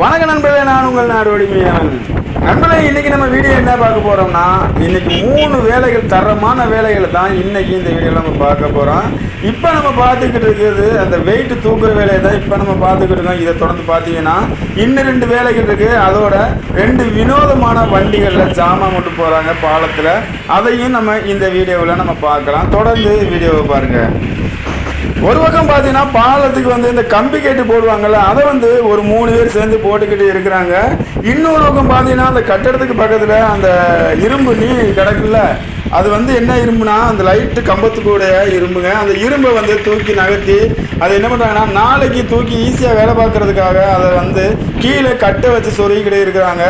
வணக்க நண்பர்களே நான் உங்கள் நாடு மீனவன் நண்பர்களே இன்னைக்கு நம்ம வீடியோ என்ன பார்க்க போறோம்னா இன்னைக்கு மூணு வேலைகள் தரமான வேலைகளை தான் இன்னைக்கு இந்த வீடியோவில் நம்ம பார்க்க போறோம். இப்போ நம்ம பார்த்துக்கிட்டு இருக்கிறது அந்த வெயிட் தூக்குற வேலையை தான் இப்போ நம்ம பார்த்துக்கிட்டு இருக்கோம். இதை தொடர்ந்து பார்த்தீங்கன்னா இன்னும் ரெண்டு வேலைகள் இருக்கு. அதோட ரெண்டு வினோதமான வண்டிகளில் ஜாமான் மட்டும் போறாங்க பாலத்தில். அதையும் நம்ம இந்த வீடியோவில் நம்ம பார்க்கலாம். தொடர்ந்து வீடியோவை பாருங்கள் ஒரு பக்கம் பார்த்தீங்கன்னா பாலத்துக்கு வந்து இந்த கம்பி கேட்டு போடுவாங்கல்ல அதை வந்து ஒரு மூணு பேர் சேர்ந்து போட்டுக்கிட்டு இருக்கிறாங்க. இன்னொரு பக்கம் பார்த்தீங்கன்னா அந்த கட்டடத்துக்கு பக்கத்தில் அந்த இரும்பு நீ கிடக்குல்ல அது வந்து என்ன இரும்புனா அந்த லைட்டு கம்பத்துக்கூட இரும்புங்க. அந்த இரும்பை வந்து தூக்கி நகர்த்தி அது என்ன பண்ணுறாங்கன்னா நாளைக்கு தூக்கி ஈஸியாக வேலை பார்க்கறதுக்காக அதை வந்து கீழே கட்டை வச்சு சொருகிக்கிட்டே இருக்கிறாங்க.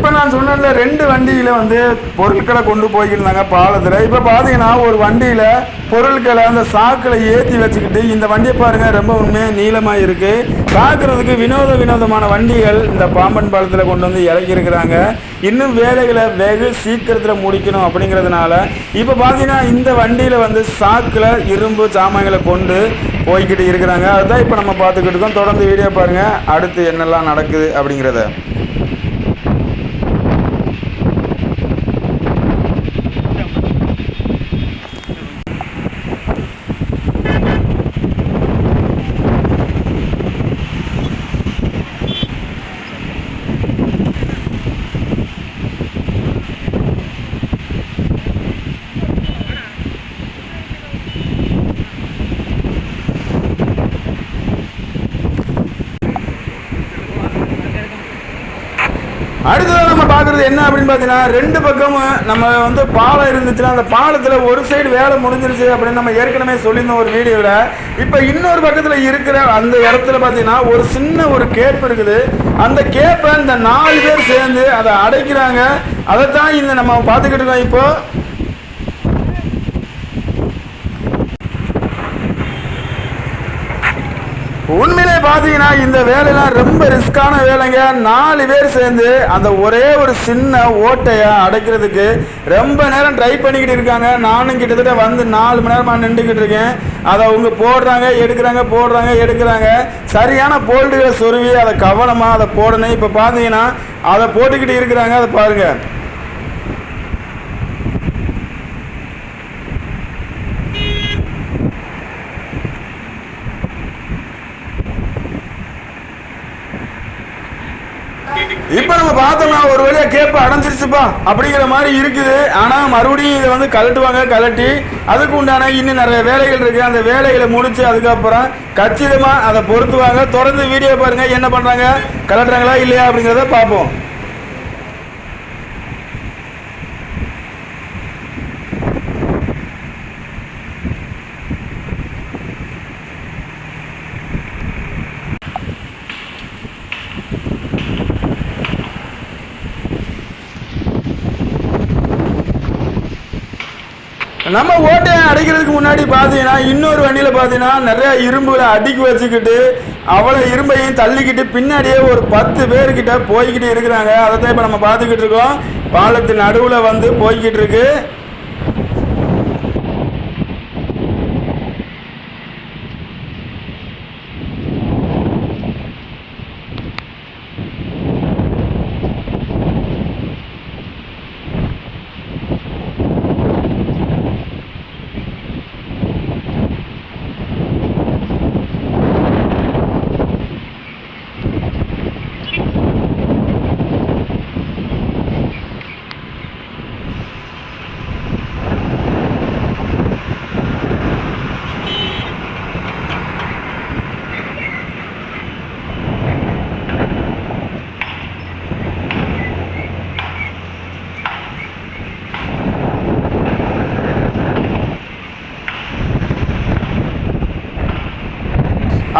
இப்போ நான் சொன்னேன்ல ரெண்டு வண்டியில் வந்து பொருட்களை கொண்டு போய்க்கிருந்தாங்க பாலத்தில். இப்போ பார்த்தீங்கன்னா ஒரு வண்டியில் பொருட்களை அந்த சாக்கில் ஏற்றி வச்சுக்கிட்டு இந்த வண்டியை பாருங்கள் ரொம்ப உண்மையாக நீளமாக இருக்குது பார்க்குறதுக்கு வினோத வினோதமான வண்டிகள் இந்த பாம்பன் பாலத்தில் கொண்டு வந்து இறக்கியிருக்கிறாங்க. இன்னும் வேலைகளை வெகு சீக்கிரத்தில் முடிக்கணும் அப்படிங்கிறதுனால இப்போ பார்த்தீங்கன்னா இந்த வண்டியில் வந்து சாக்கில் இரும்பு சாமான்களை கொண்டு போய்கிட்டு இருக்கிறாங்க. அதுதான் இப்போ நம்ம பார்த்துக்கிட்டு இருக்கோம். தொடர்ந்து வீடியோ பாருங்கள் அடுத்து என்னெல்லாம் நடக்குது அப்படிங்கிறத. அடுத்ததாக நம்ம பார்க்குறது என்ன அப்படின்னு பார்த்தீங்கன்னா ரெண்டு பக்கமும் நம்ம வந்து பாலம் இருந்துச்சுன்னா அந்த பாலத்தில் ஒரு சைடு வேலை முடிஞ்சிருச்சு அப்படின்னு நம்ம ஏற்கனவே சொல்லியிருந்தோம் ஒரு வீடியோவில் இப்போ இன்னொரு பக்கத்தில் இருக்கிற அந்த இடத்துல பார்த்தீங்கன்னா ஒரு சின்ன ஒரு கேப் இருக்குது. அந்த கேப்பை இந்த நாலு பேர் சேர்ந்து அதை அடைக்கிறாங்க. அதைத்தான் இந்த நம்ம பார்த்துக்கிட்டு இருக்கோம் இப்போ. உண்மையிலே பார்த்தீங்கன்னா இந்த வேலையெல்லாம் ரொம்ப ரிஸ்கான வேலைங்க. நாலு பேர் சேர்ந்து அந்த ஒரே ஒரு சின்ன ஓட்டையை அடைக்கிறதுக்கு ரொம்ப நேரம் ட்ரை பண்ணிக்கிட்டு இருக்காங்க. நானும் கிட்டத்தட்ட வந்து நாலு மணி நேரமாக நின்றுக்கிட்டு இருக்கேன். அதை அவங்க போடுறாங்க எடுக்கிறாங்க போடுறாங்க எடுக்கிறாங்க. சரியான போல்டுகளை சொருவி அதை கவனமாக அதை போடணும். இப்போ பார்த்தீங்கன்னா அதை போட்டுக்கிட்டு இருக்கிறாங்க. அதை பாருங்கள் இப்போ நம்ம பார்த்தோம்னா ஒரு வழியா கேப்பு அடைஞ்சிருச்சுப்பா. அப்படிங்கிற மாதிரி இருக்குது. ஆனா மறுபடியும் இதை வந்து கலட்டுவாங்க கலட்டி அதுக்கு உண்டான இன்னும் நிறைய வேலைகள் இருக்கு. அந்த வேலைகளை முடிச்சு அதுக்கப்புறம் கச்சிதமா அதை பொருத்துவாங்க. தொடர்ந்து வீடியோ பாருங்க. என்ன பண்றாங்க? கலட்டுறாங்களா இல்லையா அப்படிங்கிறத பார்ப்போம். நம்ம ஓட்டையை அடைக்கிறதுக்கு முன்னாடி பார்த்தீங்கன்னா இன்னொரு வண்டியில் பார்த்தீங்கன்னா நிறைய இரும்புகளை அடுக்கி வச்சுக்கிட்டு அவ்வளோ இரும்பையும் தள்ளிக்கிட்டு பின்னாடியே ஒரு பத்து பேர்கிட்ட போய்கிட்டு இருக்கிறாங்க. அதை தான் இப்போ நம்ம பார்த்துக்கிட்டு இருக்கோம். பாலத்து நடுவில் வந்து போய்கிட்டு இருக்குது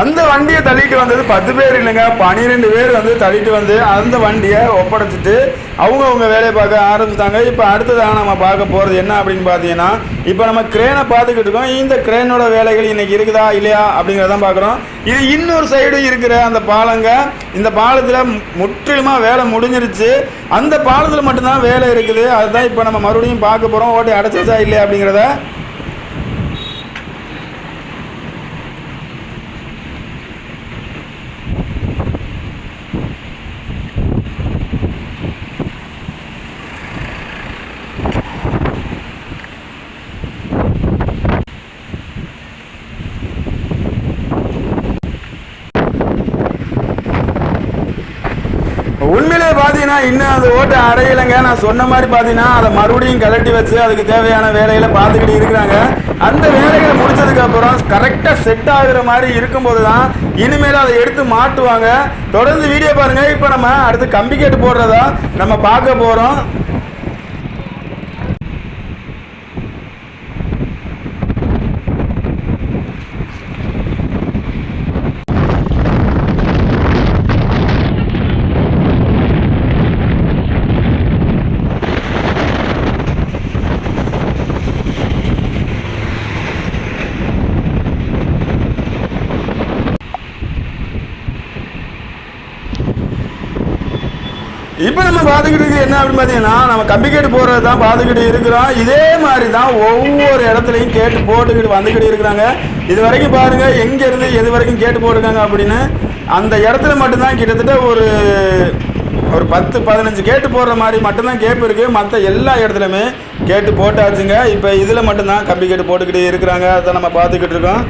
அந்த வண்டியை தள்ளிட்டு வந்தது பத்து பேர் இல்லைங்க பன்னிரெண்டு பேர் வந்து தள்ளிட்டு வந்து அந்த வண்டியை ஒப்படைச்சிட்டு அவங்க அவங்க வேலையை பார்க்க ஆரம்பிச்சிட்டாங்க. இப்போ அடுத்ததாக நம்ம பார்க்க போகிறது என்ன அப்படின்னு பார்த்தீங்கன்னா இப்போ நம்ம கிரேனை பார்த்துக்கிட்டு இருக்கோம். இந்த கிரேனோட வேலைகள் இன்னைக்கு இருக்குதா இல்லையா அப்படிங்கிறதான் பார்க்குறோம். இது இன்னொரு சைடும் இருக்கிற அந்த பாலங்க. இந்த பாலத்தில் முற்றிலுமாக வேலை முடிஞ்சிருச்சு. அந்த பாலத்தில் மட்டும்தான் வேலை இருக்குது. அதுதான் இப்போ நம்ம மறுபடியும் பார்க்க போகிறோம் ஓட்டி அடைச்சிச்சா இல்லையா அப்படிங்கிறத உண்மையிலே பார்த்தீங்கன்னா இன்னும் அந்த ஓட்டை அடையலைங்க. நான் சொன்ன மாதிரி பார்த்தீங்கன்னா அதை மறுபடியும் கலட்டி வச்சு அதுக்கு தேவையான வேலைகளை பார்த்துக்கிட்டு இருக்கிறாங்க. அந்த வேலைகளை முடிச்சதுக்கு அப்புறம் கரெக்டாக செட் ஆகுற மாதிரி இருக்கும்போது தான் இனிமேல் அதை எடுத்து மாட்டுவாங்க. தொடர்ந்து வீடியோ பாருங்கள் இப்போ நம்ம அடுத்து கம்பி கேட்டு போடுறதா நம்ம பார்க்க போகிறோம் இப்போ நம்ம பார்த்துக்கிட்டு என்ன அப்படின்னு பார்த்தீங்கன்னா நம்ம கம்பிக்கேட்டு போடுறது தான் பார்த்துக்கிட்டு இருக்கிறோம். இதே மாதிரி தான் ஒவ்வொரு இடத்துலையும் கேட்டு போட்டுக்கிட்டு வந்துக்கிட்டு இருக்கிறாங்க. இது வரைக்கும் பாருங்கள் எங்கேருந்து எது வரைக்கும் கேட்டு போட்டிருக்காங்க அப்படின்னு. அந்த இடத்துல மட்டும்தான் கிட்டத்தட்ட ஒரு ஒரு பத்து பதினஞ்சு கேட்டு போடுற மாதிரி மட்டும்தான் கேப் இருக்குது மற்ற எல்லா இடத்துலையுமே கேட்டு போட்டாச்சுங்க. இப்போ இதில் மட்டும்தான் கம்பி கேட்டு போட்டுக்கிட்டு இருக்கிறாங்க. அதை நம்ம பார்த்துக்கிட்டு இருக்கோம்.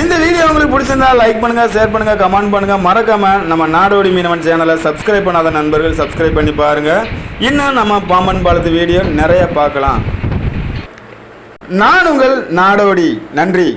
இந்த வீடியோ உங்களுக்கு பிடிச்சிருந்தா லைக் பண்ணுங்க ஷேர் பண்ணுங்க கமெண்ட் பண்ணுங்க. மறக்காம நம்ம நாடோடி மீனவன் சேனலை சப்ஸ்கிரைப் பண்ணாத நண்பர்கள் சப்ஸ்கிரைப் பண்ணி பாருங்க. இன்னும் நம்ம பாம்பன் பாலத்து வீடியோ நிறைய பார்க்கலாம். நான் உங்கள் நாடோடி. நன்றி.